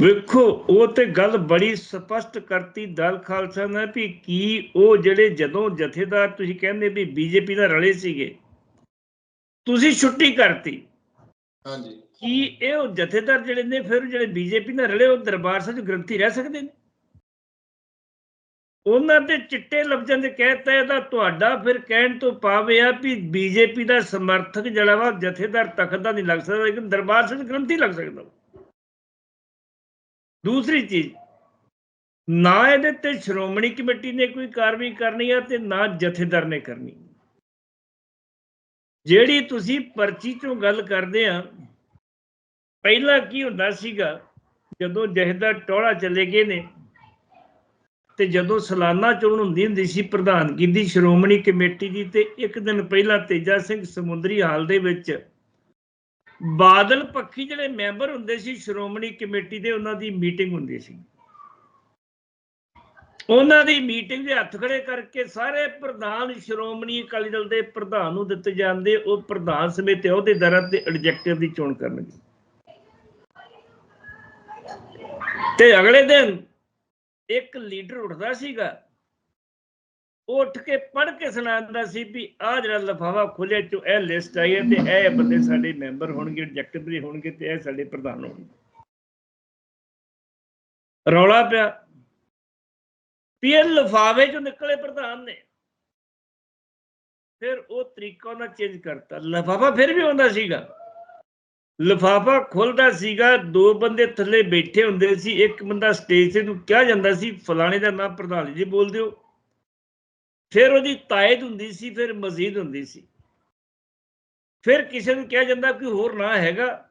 ਵੇਖੋ ਉਹ ਤੇ ਗੱਲ ਬੜੀ ਸਪਸ਼ਟ ਕਰਤੀ ਦਲ ਖਾਲਸਾ ਨੇ ਵੀ ਕੀ ਉਹ ਜਿਹੜੇ ਜਦੋਂ ਜਥੇਦਾਰ ਤੁਸੀਂ ਕਹਿੰਦੇ ਵੀ ਬੀਜੇਪੀ ਨਾਲ ਰਲੇ ਸੀਗੇ। ਤੁਸੀਂ ਛੁੱਟੀ ਕਰਤੀ। ਹਾਂਜੀ। ਕੀ ਇਹ ਉਹ ਜਥੇਦਾਰ ਜਿਹੜੇ ਨੇ ਫਿਰ ਜਿਹੜੇ ਬੀਜੇਪੀ ਨਾਲ ਰਲੇ ਉਹ ਦਰਬਾਰ ਸਾਹਿਬ ਗ੍ਰੰਥੀ ਰਹਿ ਸਕਦੇ ਨੇ? ਉਹਨਾਂ ਤੇ ਚਿੱਟੇ ਲਫ਼ਜ਼ਾਂ ਦੇ ਕਹਿਤਾ ਇਹਦਾ ਤੁਹਾਡਾ ਫਿਰ ਕਹਿਣ ਤੋਂ ਇਹ ਆ ਵੀ ਬੀਜੇਪੀ ਦਾ ਸਮਰਥਕ ਜਿਹੜਾ ਵਾ ਜਥੇਦਾਰ ਤਖਤ ਦਾ ਨਹੀਂ ਲੱਗ ਸਕਦਾ ਲੇਕਿਨ ਦਰਬਾਰ ਸਾਹਿਬ ਗ੍ਰੰਥੀ ਲੱਗ ਸਕਦਾ ਦੂਸਰੀ ਚੀਜ਼, ਨਾ ਇਹਦੇ ਤੇ ਸ਼੍ਰੋਮਣੀ ਕਮੇਟੀ ਨੇ ਕੋਈ ਕਾਰਵਾਈ ਕਰਨੀ ਆ ਤੇ ਨਾ ਜਥੇਦਾਰ ਨੇ ਕਰਨੀ। ਜਿਹੜੀ ਤੁਸੀਂ ਪਰਚੀ ਚੋਂ ਗੱਲ ਕਰਦੇ ਆ, ਪਹਿਲਾਂ ਕੀ ਹੁੰਦਾ ਸੀਗਾ, ਜਦੋਂ ਜਥੇਦਾਰ ਟੋੜਾ ਚਲੇ ਗਏ ਨੇ, ਤੇ ਜਦੋਂ ਸਾਲਾਨਾ ਚੋਣ ਹੁੰਦੀ ਹੁੰਦੀ ਸੀ ਪ੍ਰਧਾਨਗੀ ਦੀ ਸ਼੍ਰੋਮਣੀ ਕਮੇਟੀ ਦੀ, ਤੇ ਇੱਕ ਦਿਨ ਪਹਿਲਾਂ ਤੇਜਾ ਸਿੰਘ ਸਮੁੰਦਰੀ ਹਾਲ ਦੇ ਵਿੱਚ ਬਾਦਲ ਪੱਖੀ ਜਿਹੜੇ ਮੈਂਬਰ ਹੁੰਦੇ ਸੀ, ਸ਼੍ਰੋਮਣੀ ਕਮੇਟੀ ਦੇ ਉਹਨਾਂ ਦੀ ਮੀਟਿੰਗ ਹੁੰਦੀ ਸੀ। ਉਹਨਾਂ ਦੀ ਮੀਟਿੰਗ ਦੇ ਹੱਥ ਖੜੇ ਕਰਕੇ ਸਾਰੇ ਪ੍ਰਧਾਨ ਸ਼੍ਰੋਮਣੀ ਅਕਾਲੀ ਦਲ ਦੇ ਪ੍ਰਧਾਨ ਨੂੰ ਦਿੱਤੇ ਜਾਂਦੇ, ਉਹ ਪ੍ਰਧਾਨ ਸਮੇਤ ਅਹੁਦੇਦਾਰਾਂ ਤੇ ਐਡਜੈਕਟਿਵ ਦੀ ਚੋਣ ਕਰਨਗੇ। ਤੇ ਅਗਲੇ ਦਿਨ ਇੱਕ ਲੀਡਰ ਉੱਠਦਾ ਸੀਗਾ ਉਹ ਉੱਠ ਕੇ ਪੜ੍ਹ ਕੇ ਸੁਣਾਉਂਦਾ ਸੀ ਵੀ ਆਹ ਜਿਹੜਾ ਲਫਾਫਾ ਖੁੱਲਿਆ ਚੋਂ ਇਹ ਲਿਸਟ ਆਈ ਹੈ ਤੇ ਇਹ ਬੰਦੇ ਸਾਡੇ ਮੈਂਬਰ ਹੋਣਗੇ ਐਡਜੈਕਟਿਵ ਹੋਣਗੇ ਤੇ ਇਹ ਸਾਡੇ ਪ੍ਰਧਾਨ ਹੋਣਗੇ। ਰੌਲਾ ਪਿਆ ਵੀ ਲਫਾਵੇ ਚੋਂ ਨਿਕਲੇ ਪ੍ਰਧਾਨ ਨੇ। ਫਿਰ ਉਹ ਤਰੀਕਾ ਉਹਨਾਂ ਚੇਂਜ ਕਰਤਾ। ਲਫਾਫਾ ਫਿਰ ਵੀ ਹੁੰਦਾ ਸੀਗਾ। ਲਫਾਫਾ ਖੁੱਲਦਾ ਸੀਗਾ, ਦੋ ਬੰਦੇ ਥੱਲੇ ਬੈਠੇ ਹੁੰਦੇ ਸੀ, ਇੱਕ ਬੰਦਾ ਸਟੇਜ ਤੇ ਨੂੰ ਕਿਹਾ ਜਾਂਦਾ ਸੀ, ਫਲਾਣੇ ਦਾ ਨਾਮ ਪ੍ਰਧਾਨ ਜੀ ਬੋਲ ਦਿਓ। ਫਿਰ ਉਹਦੀ ਤਾਇਦ ਹੁੰਦੀ ਸੀ, ਫਿਰ ਮਜ਼ੀਦ ਹੁੰਦੀ ਸੀ। ਫਿਰ ਕਿਸੇ ਨੂੰ ਕਿਹਾ ਜਾਂਦਾ ਕੋਈ ਹੋਰ ਨਾਂ ਹੈਗਾ।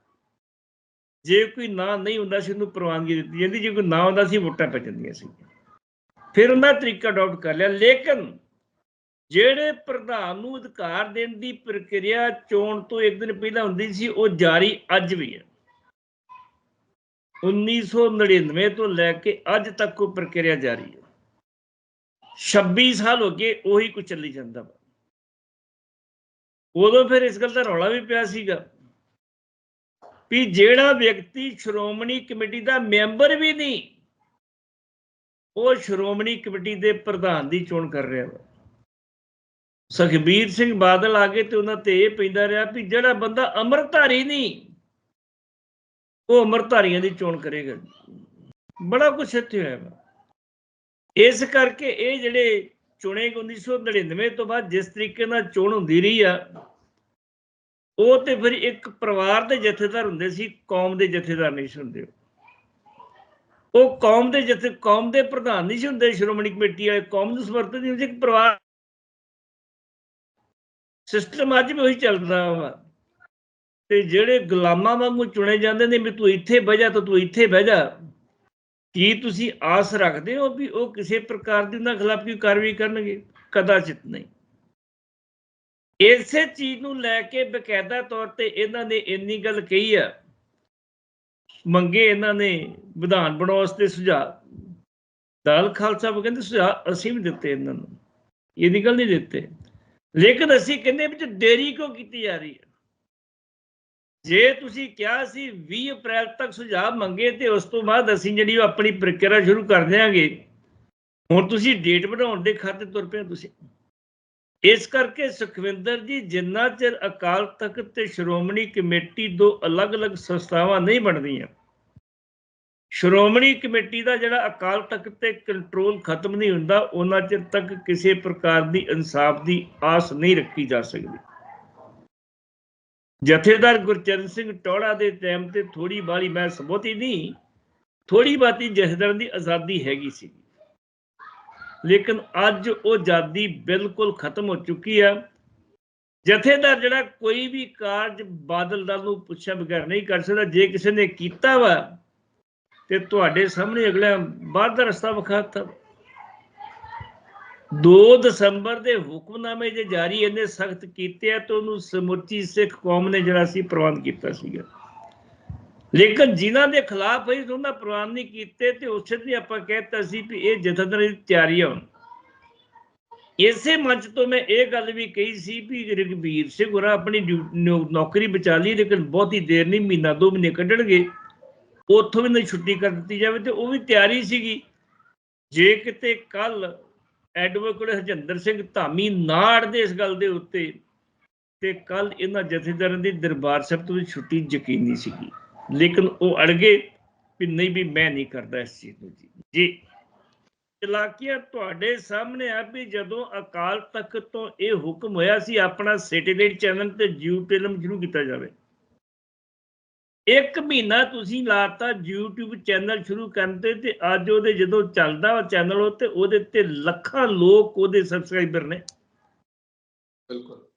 ਜੇ ਕੋਈ ਨਾਂ ਨਹੀਂ ਹੁੰਦਾ ਸੀ, ਉਹਨੂੰ ਪ੍ਰਵਾਨਗੀ ਦਿੱਤੀ ਜਾਂਦੀ। ਜੇ ਕੋਈ ਨਾ ਹੁੰਦਾ ਸੀ, ਵੋਟਾਂ ਪੈ ਜਾਂਦੀਆਂ ਸੀ। ਫਿਰ ਉਹਨਾਂ ਤਰੀਕਾ ਅਡਾਪਟ ਕਰ ਲਿਆ। ਲੇਕਿਨ ਜਿਹੜੇ ਪ੍ਰਧਾਨ ਨੂੰ ਅਧਿਕਾਰ ਦੇਣ ਦੀ ਪ੍ਰਕਿਰਿਆ ਚੋਣ ਤੋਂ ਇੱਕ ਦਿਨ ਪਹਿਲਾਂ ਹੁੰਦੀ ਸੀ, ਉਹ ਜਾਰੀ ਅੱਜ ਵੀ ਹੈ। 1999 ਤੋਂ ਲੈ ਕੇ ਅੱਜ ਤੱਕ ਉਹ ਪ੍ਰਕਿਰਿਆ ਜਾਰੀ ਹੈ। 26 ਸਾਲ ਹੋ ਗਏ ਉਹੀ ਕੁ ਚੱਲੀ ਜਾਂਦਾ ਵਾ। ਉਦੋਂ ਫਿਰ ਇਸ ਗੱਲ ਦਾ ਰੌਲਾ ਵੀ ਪਿਆ ਸੀਗਾ ਵੀ ਜਿਹੜਾ ਵਿਅਕਤੀ ਸ਼੍ਰੋਮਣੀ ਕਮੇਟੀ ਦਾ ਮੈਂਬਰ ਵੀ ਨਹੀਂ, ਉਹ ਸ਼੍ਰੋਮਣੀ ਕਮੇਟੀ ਦੇ ਪ੍ਰਧਾਨ ਦੀ ਚੋਣ ਕਰ ਰਿਹਾ ਵਾ। ਸੁਖਬੀਰ ਸਿੰਘ ਬਾਦਲ ਆ ਗਏ ਤੇ ਉਹਨਾਂ ਤੇ ਇਹ ਪੈਂਦਾ ਰਿਹਾ ਵੀ ਜਿਹੜਾ ਬੰਦਾ ਅਮਰਧਾਰੀ ਨਹੀਂ, ਉਹ ਅਮਰਧਾਰੀਆਂ ਦੀ ਚੋਣ ਕਰੇਗਾ। ਬੜਾ ਕੁਛ ਇੱਥੇ ਹੋਇਆ ਵਾ। ਇਸ ਕਰਕੇ ਇਹ ਜਿਹੜੇ ਚੁਣੇ 1999 ਤੋਂ ਬਾਅਦ ਜਿਸ ਤਰੀਕੇ ਨਾਲ ਚੋਣ ਹੁੰਦੀ ਰਹੀ ਆ, ਉਹ ਤੇ ਫਿਰ ਇੱਕ ਪਰਿਵਾਰ ਦੇ ਜਥੇਦਾਰ ਹੁੰਦੇ ਸੀ, ਕੌਮ ਦੇ ਜਥੇਦਾਰ ਨਹੀਂ ਸੀ ਹੁੰਦੇ। ਉਹ ਕੌਮ ਦੇ ਜਥੇ, ਕੌਮ ਦੇ ਪ੍ਰਧਾਨ ਨਹੀਂ ਸੀ ਹੁੰਦੇ, ਸ਼੍ਰੋਮਣੀ ਕਮੇਟੀ ਵਾਲੇ ਕੌਮ ਨੂੰ ਸਮਰਥਨ ਨਹੀਂ ਹੁੰਦੇ, ਇੱਕ ਪਰਿਵਾਰ ਸਿਸਟਮ ਅੱਜ ਵੀ ਉਹੀ ਚੱਲਦਾ ਵਾ। ਤੇ ਜਿਹੜੇ ਗੁਲਾਮਾਂ ਵਾਂਗੂ ਚੁਣੇ ਜਾਂਦੇ ਨੇ ਵੀ ਤੂੰ ਇੱਥੇ ਬਹਿ ਜਾ ਤਾਂ ਤੂੰ ਇੱਥੇ ਬਹਿ ਜਾ ਕੀ ਤੁਸੀਂ ਆਸ ਰੱਖਦੇ ਹੋ ਵੀ ਉਹ ਕਿਸੇ ਪ੍ਰਕਾਰ ਦੀ ਉਹਨਾਂ ਖਿਲਾਫ ਕੋਈ ਕਾਰਵਾਈ ਕਰਨਗੇ? ਕਦਾਚਿਤ ਨਹੀਂ। ਇਸੇ ਚੀਜ਼ ਨੂੰ ਲੈ ਕੇ ਬਕਾਇਦਾ ਤੌਰ ਤੇ ਇਹਨਾਂ ਨੇ ਇੰਨੀ ਗੱਲ ਕਹੀ ਆ। ਮੰਗੇ ਇਹਨਾਂ ਨੇ ਵਿਧਾਨ ਬਣਾਉਣ ਵਾਸਤੇ ਸੁਝਾਅ। ਦਲ ਖਾਲਸਾ ਉਹ ਕਹਿੰਦੇ ਸੁਝਾਅ ਅਸੀਂ ਵੀ ਦਿੱਤੇ ਇਹਨਾਂ ਨੂੰ। ਇਹ ਗੱਲ ਨਹੀਂ ਦਿੱਤੇ। ਲੇਕਿਨ ਅਸੀਂ ਕਹਿੰਦੇ ਵਿੱਚ ਦੇਰੀ ਕਿਉਂ ਕੀਤੀ ਜਾ ਰਹੀ ਹੈ? ਜੇ ਤੁਸੀਂ ਕਿਹਾ ਸੀ 20 ਅਪ੍ਰੈਲ ਤੱਕ ਸੁਝਾਅ ਮੰਗੇ ਤੇ ਉਸ ਤੋਂ ਬਾਅਦ ਅਸੀਂ ਜਿਹੜੀ ਉਹ ਆਪਣੀ ਪ੍ਰਕਿਰਿਆ ਸ਼ੁਰੂ ਕਰ ਦਿਆਂਗੇ, ਹੁਣ ਤੁਸੀਂ ਡੇਟ ਬਣਾਉਣ ਦੇ ਖਾਤੇ ਤੁਰ ਪਏ ਹੋ ਤੁਸੀਂ। ਇਸ ਕਰਕੇ ਸੁਖਵਿੰਦਰ ਜੀ, ਜਿੰਨਾ ਚਿਰ ਅਕਾਲ ਤਖਤ ਤੇ ਸ਼੍ਰੋਮਣੀ ਕਮੇਟੀ ਦੋ ਅਲੱਗ-ਅਲੱਗ ਸੰਸਥਾਵਾਂ ਨਹੀਂ ਬਣਦੀਆਂ, ਸ਼੍ਰੋਮਣੀ ਕਮੇਟੀ ਦਾ ਜਿਹੜਾ ਅਕਾਲ ਤਖਤ ਤੇ ਕੰਟਰੋਲ ਖਤਮ ਨਹੀਂ ਹੁੰਦਾ, ਉਹਨਾਂ ਚਿਰ ਤੱਕ ਕਿਸੇ ਪ੍ਰਕਾਰ ਦੀ ਇਨਸਾਫ ਦੀ ਆਸ ਨਹੀਂ ਰੱਖੀ ਜਾ ਸਕਦੀ। ਜਥੇਦਾਰ ਗੁਰਚਰਨ ਸਿੰਘ ਟੋੜਾ ਦੇ ਟਾਈਮ ਤੇ ਥੋੜੀ ਬਾਰੀ ਮੈਂ ਸਬੋਤੀ ਨਹੀਂ ਥੋੜੀ ਬਾਤੀ ਜਥੇਦਾਰ ਦੀ ਆਜ਼ਾਦੀ ਹੈਗੀ ਸੀ। ਲੇਕਿਨ ਅੱਜ ਉਹ ਆਜ਼ਾਦੀ ਬਿਲਕੁਲ ਖਤਮ ਹੋ ਚੁੱਕੀ ਆ। ਜਥੇਦਾਰ ਜਿਹੜਾ ਕੋਈ ਵੀ ਕਾਰਜ ਬਾਦਲ ਦਲ ਨੂੰ ਪੁੱਛਿਆ ਬਗੈਰ ਨਹੀਂ ਕਰ ਸਕਦਾ, ਜੇ ਕਿਸੇ ਨੇ ਕੀਤਾ ਵਾ, ਤੇ ਤੁਹਾਡੇ ਸਾਹਮਣੇ ਅਗਲਾ ਬਾਹਰ ਦਾ ਰਸਤਾ ਵਿਖਾਤਾ 2 ਦਸੰਬਰ ਦੇ ਹੁਕਮਨਾਮੇ ਜੇ ਜਾਰੀ ਇਹਨੇ ਸਖਤ ਕੀਤੇ ਆ ਤਾਂ ਉਹਨੂੰ ਸਮੁੱਚੀ ਸਿੱਖ ਕੌਮ ਨੇ ਜਿਹੜਾ ਸੀ ਪ੍ਰਵਾਨ ਕੀਤਾ ਸੀਗਾ। ਲੇਕਿਨ ਜਿਨ੍ਹਾਂ ਦੇ ਖਿਲਾਫ ਹੋਈ ਉਹਨਾਂ ਪ੍ਰਵਾਨ ਨਹੀਂ ਕੀਤੇ ਤੇ ਉਸੇ ਦੀ ਆਪਾਂ ਕਹਿਤਾ ਸੀ ਵੀ ਇਹ ਜਥੇਦਾਰ ਦੀ ਤਿਆਰੀ ਆ ਇਸੇ ਮੰਚ ਤੋਂ ਮੈਂ ਇਹ ਗੱਲ ਵੀ ਕਹੀ ਸੀ ਵੀ ਰਗਵੀਰ ਸਿੰਘ ਹੋਰਾਂ ਆਪਣੀ ਡਿਊ- ਨੌਕਰੀ ਬਚਾ ਲਈ, ਲੇਕਿਨ ਬਹੁਤੀ ਦੇਰ ਨਹੀਂ, ਮਹੀਨਾ ਦੋ ਮਹੀਨੇ ਕੱਢਣਗੇ। ਉੱਥੋਂ ਵੀ ਨਾ ਛੁੱਟੀ ਕਰ ਦਿੱਤੀ ਜਾਵੇ ਤੇ ਉਹ ਵੀ ਤਿਆਰੀ ਸੀਗੀ। ਜੇ ਕਿਤੇ ਕੱਲ ਐਡਵੋਕੇਟ ਹਰਜਿੰਦਰ ਸਿੰਘ ਧਾਮੀ ਨਾੜ ਦੇ ਇਸ ਗੱਲ ਦੇ ਉੱਤੇ ਤੇ ਕੱਲ ਇਹਨਾਂ ਜਥੇਦਾਰਾਂ ਦੀ ਦਰਬਾਰ ਸਾਹਿਬ ਤੋਂ ਵੀ ਛੁੱਟੀ ਯਕੀਨੀ ਸੀਗੀ। ਲੇਕਿਨ ਉਹ ਅੜ ਗਏ ਵੀ ਨਹੀਂ ਵੀ ਮੈਂ ਨਹੀਂ ਕਰਦਾ ਇਸ ਚੀਜ਼ ਨੂੰ ਜੀ। ਜੀ। ਚਲਾਕੀਆਂ ਤੁਹਾਡੇ ਸਾਹਮਣੇ ਆ ਵੀ ਜਦੋਂ ਅਕਾਲ ਤਖਤ ਤੋਂ ਇਹ ਹੁਕਮ ਹੋਇਆ ਸੀ ਆਪਣਾ ਸੈਟੇਲਾਈਟ ਚੈਨਲ ਤੇ ਜਿਊ ਫਿਲਮ ਸ਼ੁਰੂ ਕੀਤਾ ਜਾਵੇ ਇੱਕ ਮਹੀਨਾ ਤੁਸੀਂ ਲਾਤਾ YouTube ਚੈਨਲ ਸ਼ੁਰੂ ਕਰਨ ਤੇ ਤੇ ਅੱਜ ਉਹਦੇ ਜਦੋਂ ਚੱਲਦਾ ਉਹ ਚੈਨਲ ਉਹ ਤੇ ਉਹਦੇ ਤੇ ਲੱਖਾਂ ਲੋਕ ਉਹਦੇ ਸਬਸਕ੍ਰਾਈਬਰ ਨੇ। ਬਿਲਕੁਲ।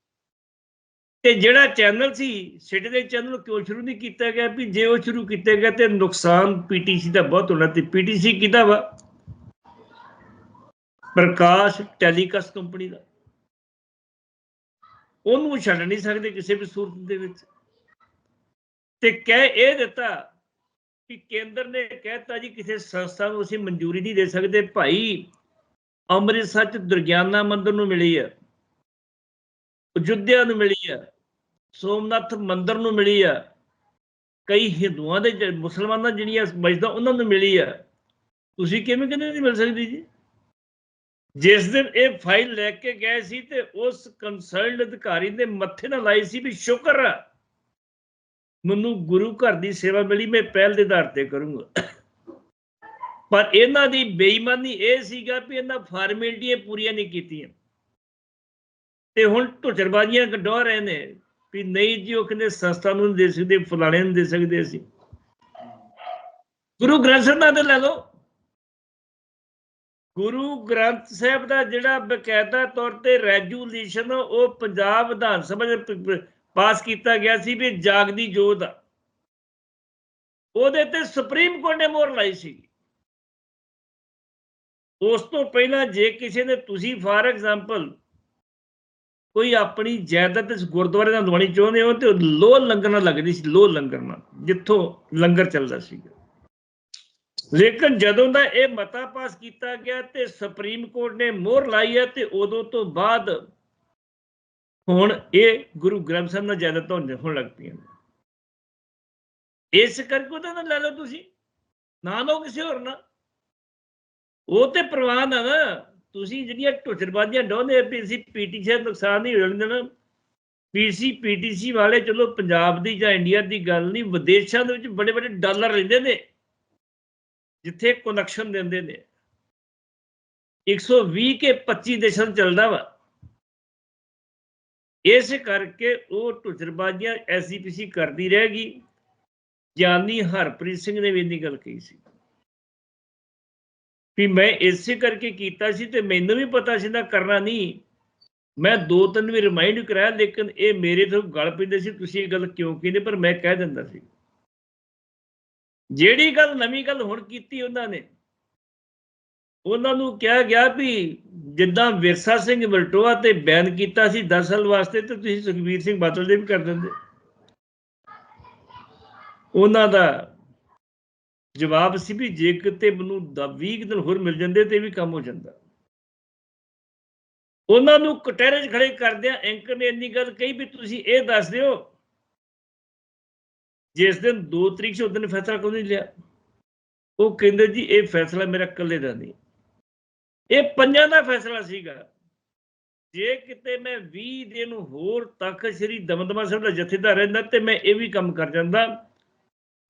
ਤੇ ਜਿਹੜਾ ਚੈਨਲ ਸੀ ਸਿਟੀ ਦੇ ਚੈਨਲ ਕਿਉਂ ਸ਼ੁਰੂ ਨਹੀਂ ਕੀਤਾ ਗਿਆ ਵੀ ਜੇ ਉਹ ਸ਼ੁਰੂ ਕੀਤਾ ਗਿਆ ਤੇ ਨੁਕਸਾਨ ਪੀਟੀਸੀ ਦਾ ਬਹੁਤ ਹੋਣਾ ਤੇ ਪੀਟੀਸੀ ਕਿਹਦਾ ਵਾ? ਪ੍ਰਕਾਸ਼ ਟੈਲੀਕਾਸਟ ਕੰਪਨੀ ਦਾ। ਉਹਨੂੰ ਛੱਡ ਨਹੀਂ ਸਕਦੇ ਕਿਸੇ ਵੀ ਸੂਰਤ ਦੇ ਵਿੱਚ। ਤੇ ਕਹਿ ਇਹ ਦਿੱਤਾ ਕਿ ਕੇਂਦਰ ਨੇ ਕਹਿਤਾ ਜੀ ਕਿਸੇ ਸੰਸਥਾ ਨੂੰ ਅਸੀਂ ਮਨਜ਼ੂਰੀ ਨਹੀਂ ਦੇ ਸਕਦੇ, ਭਾਈ ਅੰਮ੍ਰਿਤਸਰ ਚ ਦੁਰਗਿਆਨਾ ਮੰਦਿਰ ਨੂੰ ਮਿਲੀ ਹੈ ਅਯੁੱਧਿਆ ਨੂੰ ਮਿਲੀ ਹੈ ਸੋਮਨਾਥ ਮੰਦਿਰ ਨੂੰ ਮਿਲੀ ਆ, ਕਈ ਹਿੰਦੂਆਂ ਦੇ ਮੁਸਲਮਾਨਾਂ ਜਿਹੜੀਆਂ ਮਸਜਿਦਾਂ ਉਹਨਾਂ ਨੂੰ ਮਿਲੀ ਆ, ਤੁਸੀਂ ਕਿਵੇਂ ਕਹਿੰਦੇ ਨਹੀਂ ਮਿਲ ਸਕਦੀ ਜੀ? ਜਿਸ ਦਿਨ ਇਹ ਫਾਈਲ ਲੈ ਕੇ ਗਏ ਸੀ ਤੇ ਉਸ ਕੰਸਰਨਡ ਅਧਿਕਾਰੀ ਦੇ ਮੱਥੇ ਨਾਲ ਲਾਈ ਸੀ ਵੀ ਸ਼ੁਕਰ ਆ। ਮੈਨੂੰ ਗੁਰੂ ਘਰ ਦੀ ਸੇਵਾ ਮਿਲੀ, ਮੈਂ ਪਹਿਲ ਦੇ ਆਧਾਰ ਤੇ ਕਰੂੰਗਾ। ਪਰ ਇਹਨਾਂ ਦੀ ਬੇਈਮਾਨੀ ਇਹ ਸੀਗਾ ਵੀ ਇਹਨਾਂ ਫਾਰਮੈਲਿਟੀਆਂ ਪੂਰੀਆਂ ਨਹੀਂ ਕੀਤੀਆਂ। ਤੇ ਹੁਣ ਢੁੱਚਰਬਾਜ਼ੀਆਂ ਕੱਢੋ ਰਹੇ ਨੇ ਵੀ ਨਹੀਂ ਜੀ, ਉਹ ਕਹਿੰਦੇ ਸੰਸਥਾ ਨੂੰ ਨਹੀਂ ਦੇ ਸਕਦੇ, ਫਲਾਣੇ ਨੂੰ ਦੇ ਸਕਦੇ ਅਸੀਂ। ਗੁਰੂ ਗ੍ਰੰਥ ਸਾਹਿਬ ਦਾ ਲੈ ਲਓ। ਗੁਰੂ ਗ੍ਰੰਥ ਸਾਹਿਬ ਦਾ ਜਿਹੜਾ ਬਕਾਇਦਾ ਤੌਰ ਤੇ ਰੈਜੂਲੇਸ਼ਨ, ਉਹ ਪੰਜਾਬ ਵਿਧਾਨ ਸਭਾ ਦੇ ਪਾਸ ਕੀਤਾ ਗਿਆ ਸੀ ਵੀ ਜਾਗਦੀ ਜੋਤ ਆ। ਉਹਦੇ ਤੇ ਸੁਪਰੀਮ ਕੋਰਟ ਨੇ ਮੋਹਰ ਲਾਈ ਸੀ। ਉਸ ਤੋਂ ਪਹਿਲਾਂ ਜੇ ਕਿਸੇ ਨੇ ਤੁਸੀਂ ਫਾਰ ਐਗਜ਼ਾਮਪਲ ਕੋਈ ਆਪਣੀ ਜਾਇਦਾਦ ਇਸ ਗੁਰਦੁਆਰੇ ਨਾਲ ਲਵਾਉਣੀ ਚਾਹੁੰਦੇ ਹੋ ਤੇ ਲੋ ਲੰਗਰ ਨਾਲ ਲੱਗਦੀ ਸੀ ਲੋ ਲੰਗਰ ਨਾਲ, ਜਿੱਥੋਂ ਲੰਗਰ ਚੱਲਦਾ ਸੀਗਾ। ਲੇਕਿਨ ਜਦੋਂ ਦਾ ਇਹ ਮਤਾ ਪਾਸ ਕੀਤਾ ਗਿਆ ਤੇ ਸੁਪਰੀਮ ਕੋਰਟ ਨੇ ਮੋਹਰ ਲਾਈ ਹੈ ਤੇ ਉਦੋਂ ਤੋਂ ਬਾਅਦ ਹੁਣ ਇਹ ਗੁਰੂ ਗ੍ਰੰਥ ਸਾਹਿਬ ਨਾਲ ਜ਼ਿਆਦਾ ਹੋਣ ਹੋਣ ਲੱਗ ਪਈਆਂ ਇਸ ਕਰਕੇ ਉਹਦਾ ਨਾ ਲੈ ਲਓ ਤੁਸੀਂ। ਨਾ ਲਓ ਕਿਸੇ ਹੋਰ ਨਾਲ ਉਹ ਤੇ ਪ੍ਰਵਾਨ ਆ ਨਾ। ਤੁਸੀਂ ਜਿਹੜੀਆਂ ਢੁੱਚਰਬਾਜ਼ੀਆਂ ਡਾਉਂਦੇ ਆ ਵੀ ਅਸੀਂ ਪੀਟੀਸੀ ਨੁਕਸਾਨ ਨਹੀਂ ਹੋਣ ਦੇਣਾ। ਪੀਸੀ ਪੀਟੀਸੀ ਵਾਲੇ ਚਲੋ ਪੰਜਾਬ ਦੀ ਜਾਂ ਇੰਡੀਆ ਦੀ ਗੱਲ ਨਹੀਂ, ਵਿਦੇਸ਼ਾਂ ਦੇ ਵਿੱਚ ਬੜੇ ਬੜੇ ਡਾਲਰ ਲੈਂਦੇ ਨੇ। ਜਿੱਥੇ ਕਨੈਕਸ਼ਨ ਦਿੰਦੇ ਨੇ। 120 ਕੇ 25 ਦੇਸ਼ਾਂ 'ਚ ਚੱਲਦਾ ਵਾ। ਇਸ ਕਰਕੇ ਉਹ ਢੁੱਚਰਬਾਜ਼ੀਆਂ ਐਸਜੀਪੀਸੀ ਕਰਦੀ ਰਹੇਗੀ। ਗਿਆਨੀ ਹਰਪ੍ਰੀਤ ਸਿੰਘ ਨੇ ਵੀ ਇੰਨੀ ਗੱਲ ਕਹੀ ਸੀ। ਵੀ ਮੈਂ ਇਸੇ ਕਰਕੇ ਕੀਤਾ ਸੀ ਤੇ ਮੈਨੂੰ ਵੀ ਪਤਾ ਸੀ ਨਾ ਕਰਨਾ ਨਹੀਂ। ਮੈਂ ਦੋ ਤਿੰਨ ਵੀ ਰਿਮਾਈਂਡ ਕਰਾਇਆ, ਲੇਕਿਨ ਇਹ ਮੇਰੇ ਤੋਂ ਗਲ ਪੈਂਦੇ ਸੀ, ਤੁਸੀਂ ਇਹ ਗੱਲ ਕਿਉਂ ਕਹਿੰਦੇ? ਪਰ ਮੈਂ ਕਹਿ ਦਿੰਦਾ ਸੀ। ਜਿਹੜੀ ਗੱਲ ਨਵੀਂ ਗੱਲ ਹੁਣ ਕੀਤੀ ਉਹਨਾਂ ਨੇ ਉਹਨਾਂ ਨੂੰ ਕਿਹਾ ਗਿਆ ਵੀ ਜਿੱਦਾਂ ਵਿਰਸਾ ਸਿੰਘ ਵਲਟੋਆ ਤੇ ਬੈਨ ਕੀਤਾ ਸੀ 10 ਸਾਲ ਵਾਸਤੇ ਤੇ ਤੁਸੀਂ ਸੁਖਬੀਰ ਸਿੰਘ ਬਾਦਲ ਦੇ ਵੀ ਕਰ ਦਿੰਦੇ। ਉਹਨਾਂ ਦਾ ਜਵਾਬ ਸੀ ਵੀ ਜੇ ਕਿਤੇ ਮੈਨੂੰ 20 ਦਿਨ ਹੋਰ ਮਿਲ ਜਾਂਦੇ ਤੇ ਇਹ ਵੀ ਕੰਮ ਹੋ ਜਾਂਦਾ। ਉਹਨਾਂ ਨੂੰ ਕਟਹਿਰੇ 'ਚ ਖੜੇ ਕਰਦਿਆਂ ਐਂਕਰ ਨੇ ਇੰਨੀ ਗੱਲ ਕਹੀ ਵੀ ਤੁਸੀਂ ਇਹ ਦੱਸ ਦਿਓ, ਜਿਸ ਦਿਨ 2 ਤਰੀਕ ਚ ਉਸ ਦਿਨ ਫੈਸਲਾ ਕਿਉਂ ਨਹੀਂ ਲਿਆ? ਉਹ ਕਹਿੰਦੇ ਜੀ ਇਹ ਫੈਸਲਾ ਮੇਰਾ ਇਕੱਲੇ ਦਾ ਨਹੀਂ। ਇਹ ਪੰਜਾਂ ਦਾ ਫੈਸਲਾ ਸੀਗਾ। ਜੇ ਕਿਤੇ ਮੈਂ 20 ਦਿਨ ਹੋਰ ਤੱਕ ਸ੍ਰੀ ਦਮਦਮਾ ਸਾਹਿਬ ਦਾ ਜਥੇਦਾਰ ਰਹਿੰਦਾ ਤੇ ਮੈਂ ਇਹ ਵੀ ਕੰਮ ਕਰ ਜਾਂਦਾ,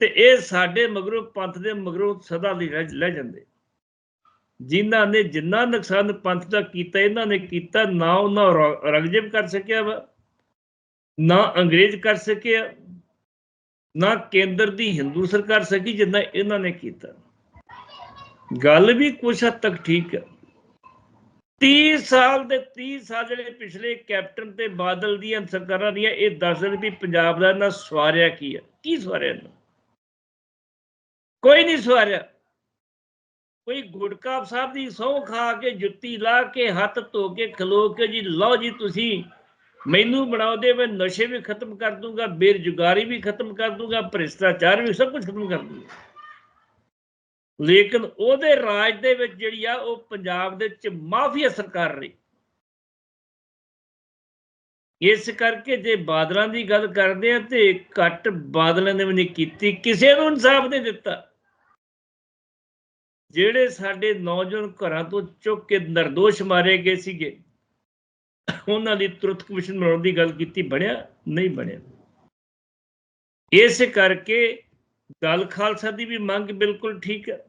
ਤੇ ਇਹ ਸਾਡੇ ਮਗਰੋਂ ਪੰਥ ਦੇ ਮਗਰੋਂ ਸਦਾ ਲਈ ਰਹਿ, ਲੈ ਜਾਂਦੇ। ਜਿਨ੍ਹਾਂ ਨੇ ਜਿੰਨਾ ਨੁਕਸਾਨ ਪੰਥ ਦਾ ਕੀਤਾ, ਇਹਨਾਂ ਨੇ ਕੀਤਾ, ਨਾ ਉਹਨਾਂ ਰਗਜਬ ਕਰ ਸਕਿਆ ਵਾ, ਨਾ ਅੰਗਰੇਜ਼ ਕਰ ਸਕਿਆ, ਨਾ ਕੇਂਦਰ ਦੀ ਹਿੰਦੂ ਸਰਕਾਰ ਸਕੀ ਜਿੰਨਾ ਇਹਨਾਂ ਨੇ ਕੀਤਾ। ਗੱਲ ਵੀ ਕੁਛ ਹੱਦ ਤੱਕ ਠੀਕ ਹੈ 30 ਸਾਲ ਦੇ 30 ਸਾਲ ਜਿਹੜੇ ਪਿਛਲੇ ਕੈਪਟਨ ਤੇ ਬਾਦਲ ਦੀਆਂ ਸਰਕਾਰਾਂ ਦੀਆਂ, ਇਹ ਦੱਸਦੇ ਵੀ ਪੰਜਾਬ ਦਾ ਨਾ ਸਵਾਰਿਆ ਕੀ ਹੈ? ਕੀ ਸਵਾਰਿਆ ਇਹਨਾਂ? ਕੋਈ ਨਹੀਂ ਸਵਾਰਿਆ। ਕੋਈ ਗੁਟਕਾ ਸਾਹਿਬ ਦੀ ਸਹੁੰ ਖਾ ਕੇ, ਜੁੱਤੀ ਲਾ ਕੇ, ਹੱਥ ਧੋ ਕੇ, ਖਲੋ ਕੇ ਜੀ, ਲਓ ਜੀ ਤੁਸੀਂ, ਮੈਨੂੰ ਬਣਾਉਂਦੇ ਮੈਂ ਨਸ਼ੇ ਵੀ ਖਤਮ ਕਰ ਦੂੰਗਾ, ਬੇਰੁਜ਼ਗਾਰੀ ਵੀ ਖਤਮ ਕਰ ਦੂੰਗਾ, ਭ੍ਰਿਸ਼ਟਾਚਾਰ ਵੀ ਸਭ ਕੁਝ ਖਤਮ ਕਰ ਦੂੰਗਾ। ਲੇਕਿਨ ਉਹਦੇ ਰਾਜ ਦੇ ਵਿੱਚ ਜਿਹੜੀ ਆ, ਉਹ ਪੰਜਾਬ ਦੇ ਵਿੱਚ ਮਾਫੀਆ ਸਰਕਾਰ ਰਹੀ। ਇਸ ਕਰਕੇ ਜੇ ਬਾਦਲਾਂ ਦੀ ਗੱਲ ਕਰਦੇ ਆ ਤੇ ਘੱਟ ਬਾਦਲਾਂ ਨੇ ਵੀ ਕੀਤੀ, ਕਿਸੇ ਨੂੰ ਇਨਸਾਫ ਨਹੀਂ ਦਿੱਤਾ। ਜਿਹੜੇ ਸਾਡੇ ਨੌਜਵਾਨ ਘਰਾਂ ਤੋਂ ਚੁੱਕ ਕੇ ਨਿਰਦੋਸ਼ ਮਾਰੇ ਗਏ ਸੀਗੇ, ਉਹਨਾਂ ਦੀ ਤੁਰਤ ਕਮਿਸ਼ਨ ਬਣਾਉਣ ਦੀ ਗੱਲ ਕੀਤੀ, ਬਣਿਆ? ਨਹੀਂ ਬਣਿਆ। ਇਸ ਕਰਕੇ ਗੱਲ ਖਾਲਸਾ ਦੀ ਵੀ ਮੰਗ ਬਿਲਕੁਲ ਠੀਕ ਹੈ।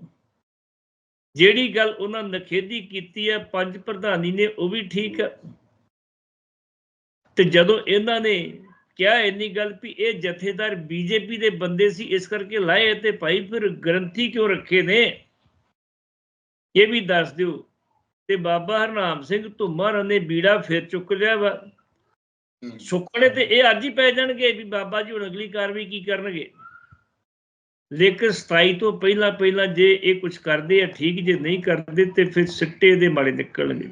ਜਿਹੜੀ ਗੱਲ ਉਹਨਾਂ ਨਖੇਦੀ ਕੀਤੀ ਹੈ ਪੰਜ ਪ੍ਰਧਾਨੀ ਨੇ ਉਹ ਵੀ ਠੀਕ ਹੈ। ਤੇ ਜਦੋਂ ਇਹਨਾਂ ਨੇ ਕਿਹਾ ਇੰਨੀ ਗੱਲ ਵੀ ਇਹ ਜਥੇਦਾਰ ਬੀਜੇਪੀ ਦੇ ਬੰਦੇ ਸੀ ਇਸ ਕਰਕੇ ਲਾਏ ਤੇ ਭਾਈ ਫਿਰ ਗ੍ਰੰਥੀ ਕਿਉਂ ਰੱਖੇ ਨੇ? ਇਹ ਵੀ ਦੱਸ ਦਿਓ। ਤੇ ਬਾਬਾ ਹਰਨਾਮ ਸਿੰਘ ਧੁੰਮਰ ਨੇ ਬੀੜਾ ਫਿਰ ਚੁੱਕ ਲਿਆ ਵਾ। ਸੁੱਕਣੇ ਤੇ ਇਹ ਅੱਜ ਹੀ ਪੈ ਜਾਣਗੇ ਵੀ ਬਾਬਾ ਜੀ ਹੁਣ ਅਗਲੀ ਕਾਰਵਾਈ ਕੀ ਕਰਨਗੇ? ਲੇਕਿਨ 27 ਤੋਂ ਪਹਿਲਾਂ ਪਹਿਲਾਂ ਜੇ ਇਹ ਕੁਝ ਕਰਦੇ ਆ, ਠੀਕ, ਜੇ ਨਹੀਂ ਕਰਦੇ ਤੇ ਫਿਰ ਸਿੱਟੇ ਦੇ ਮਾੜੇ ਨਿਕਲਣਗੇ।